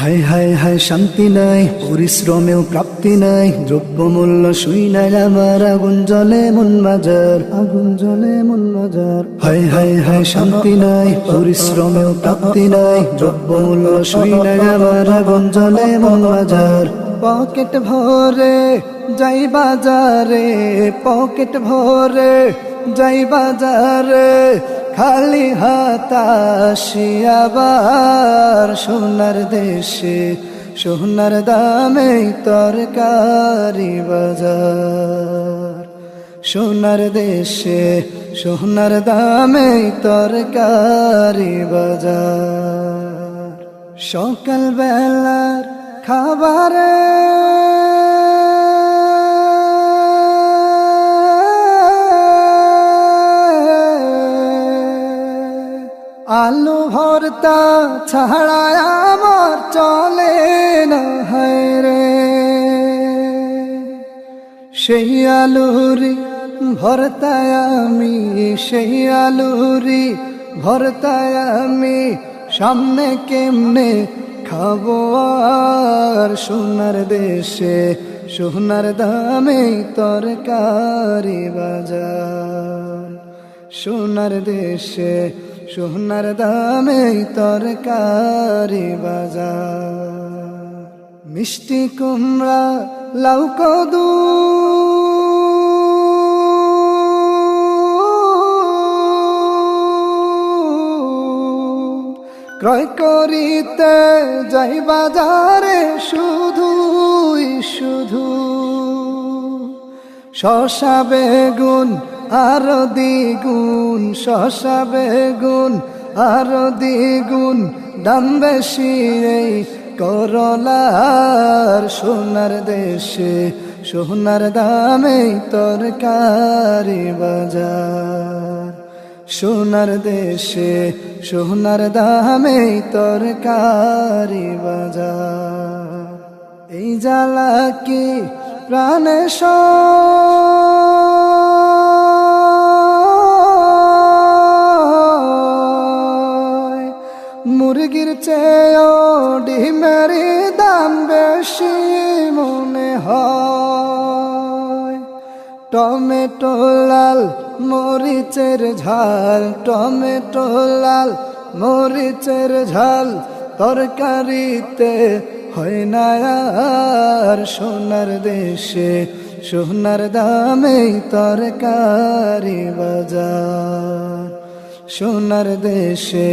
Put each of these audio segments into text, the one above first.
হায় হায় হায় শান্তি নাই, পরিশ্রমেও প্রাপ্তি নাই, দ্রব্যমূল্য শুই নাই আমার আগুন জলে মন বাজার আগুন জলে মন বাজার হায় হায় হায় শান্তি নাই, পরিশ্রমেও প্রাপ্তি নাই, দ্রব্যমূল্য শুই নাই আমার আগুন জলে মন বাজার পকেট ভরে যাই বাজারে, পকেট ভরে যাই বাজারে খালি হাতাশি আবার সোনার দেশে, সোনার দামে তরকারি বাজার। সোনার দেশে, সোনার দামে তরকারি বাজার। সকাল বেলার খাবারে ভর্তা ছাড়া আমার চলে না হয় রে। সেই আলুরি ভরতায় আমি, সেই আলুরি ভরতায় আমি, সামনে কেমনে খাব আর সোনার দেশে, সোনার দামে তরকারি বাজার। সোনার দেশে সোনার দামে তরকারি বাজার। মিষ্টি কুমড়া, লাউ কদু। ক্রয় করিতে যাই বাজারে শুধুই শুধু। শশা, বেগুন আর দ্বিগুণ, শশা বেগুন, আর দ্বিগুণ, দাম বেশি এই করলার সোনার দেশে, সোনার দামে তরকারি বাজার। সোনার দেশে, সোনার দামে তরকারি বাজার। এই জ্বালা কি প্রাণে দাম বেশি মনে হয়। টমেটো লাল, মরিচের ঝাল, টমেটো লাল, মরিচের ঝাল, তরকারিতে হয় না আর সোনার দেশে, সোনার দামে তরকারি বাজার। সোনার দেশে,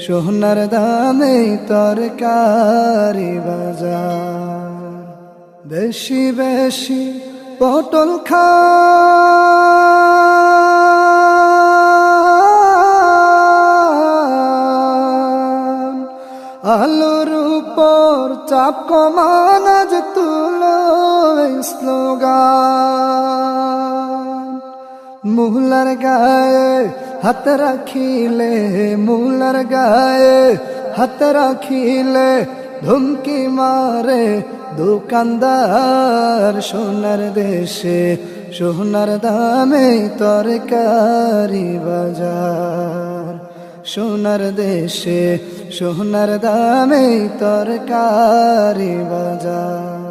সোনার দামে তরকারি বাজার। বেশি বেশি পটল খা আলুর উপর চাপ কমান আজ তুলো স্লোগান। মুলার গায়ে হাত রাখিলে, মুলার গায়ে হাত রাখিলে, ধুমকি মারে দোকানদার। সোনার দেশে, সোনার দামে তরকারি বাজার। সোনার দেশে, সোনার দামে তরকারি বাজার।